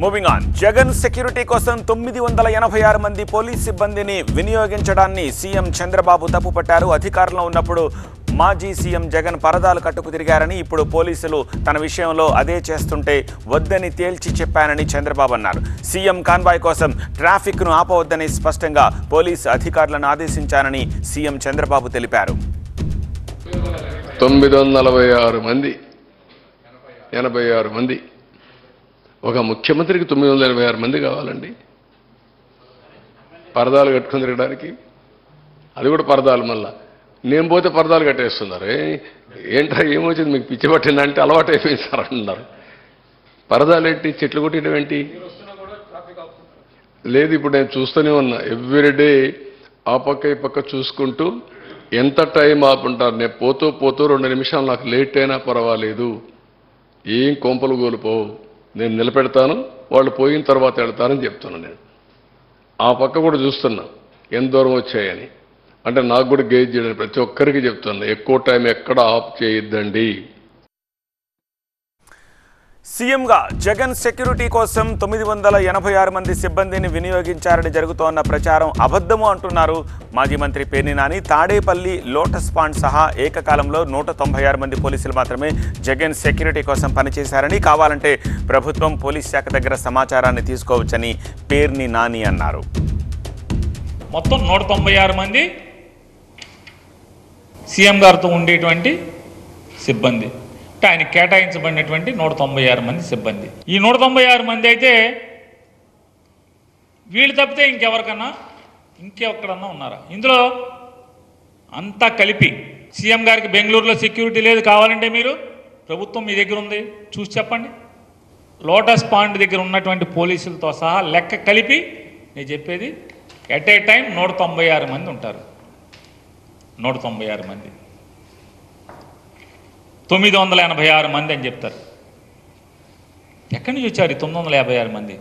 Moving on Jagan security కోసం తొమ్మిది వందల ఎనభై ఆరు మంది పోలీస్ సిబ్బందిని వినియోగించడాన్ని సీఎం చంద్రబాబు తప్పుపట్టారు. అధికారంలో ఉన్నప్పుడు మాజీ సీఎం జగన్ పరదాలు కట్టుకు తిరిగారని ఇప్పుడు పోలీసులు తన విషయంలో అదే చేస్తుంటే వద్దని తేల్చి చెప్పానని చంద్రబాబు అన్నారు. సీఎం కాన్వాయ్ కోసం ట్రాఫిక్ను ఆపవద్దని స్పష్టంగా పోలీసు అధికారులను ఆదేశించానని సీఎం చంద్రబాబు తెలిపారు. తొమ్మిది వందల నలభై ఆరు మంది ఎనభై ఆరు మంది ఒక ముఖ్యమంత్రికి తొమ్మిది వందల ఎనభై ఆరు మంది కావాలండి. పరదాలు కట్టుకుని తిరగడానికి. అది కూడా పరదాలు మళ్ళా. నేను పోతే పరదాలు కట్టేస్తున్నారు. ఏ, ఏంట్రా ఏమొచ్చింది? మీకు పిచ్చి పట్టిందంటే అలవాటు అయిపోయింది సార్ అంటున్నారు పరదాలు ఏంటి? చెట్లు కొట్టడం ఏంటి? లేదు ఇప్పుడు నేను చూస్తూనే ఉన్నా. ఎవ్రీడే ఆ పక్క ఈ పక్క చూసుకుంటూ ఎంత టైం ఆపుంటారు? నేను పోతూ పోతూ రెండు నిమిషాలు నాకు లేట్ అయినా పర్వాలేదు. ఏం కొంపలు కోల్పోవు. నేను నిలబెడతాను వాళ్ళు పోయిన తర్వాత వెళ్తానని చెప్తున్నాను నేను. ఆ పక్క కూడా చూస్తున్నా ఎంత దూరం వచ్చాయని. అంటే నాకు కూడా గేజ్ చేయడానికి ప్రతి ఒక్కరికి చెప్తున్నా ఎక్కువ టైం ఎక్కడ ఆఫ్ చేయొద్దండి. సీఎంగా జగన్ సెక్యూరిటీ కోసం తొమ్మిది వందల ఎనభై ఆరు మంది సిబ్బందిని వినియోగించారని జరుగుతోన్న ప్రచారం అబద్ధము అంటున్నారు మాజీ మంత్రి పేర్ని నాని. తాడేపల్లి లోటస్ పాండ్ సహా ఏకకాలంలో నూట తొంభై ఆరు మంది పోలీసులు మాత్రమే జగన్ సెక్యూరిటీ కోసం పనిచేశారని కావాలంటే ప్రభుత్వం పోలీస్ శాఖ దగ్గర సమాచారాన్ని తీసుకోవచ్చని పేర్ని నాని అన్నారు. మొత్తం నూట తొంభై ఆరు మంది సీఎం గారితో ఉండేటువంటి సిబ్బంది. ఆయన కేటాయించబడినటువంటి నూట తొంభై ఆరు మంది సిబ్బంది. ఈ నూట తొంభై ఆరు మంది అయితే వీళ్ళు తప్పితే ఇంకెవరికన్నా ఇంకెక్కడన్నా ఉన్నారా? ఇందులో అంతా కలిపి సీఎం గారికి బెంగళూరులో సెక్యూరిటీ లేదు కావాలంటే మీరు ప్రభుత్వం మీ దగ్గర ఉంది చూసి చెప్పండి. లోటస్ పాండ్ దగ్గర ఉన్నటువంటి పోలీసులతో సహా లెక్క కలిపి నేను చెప్పేది ఎట్ ఏ టైం నూట తొంభై ఆరు మంది ఉంటారు. నూట తొంభై ఆరు మంది. తొమ్మిది వందల ఎనభై ఆరు మంది అని చెప్తారు. ఎక్కడి నుంచి వచ్చారు తొమ్మిది వందల యాభై ఆరు మంది?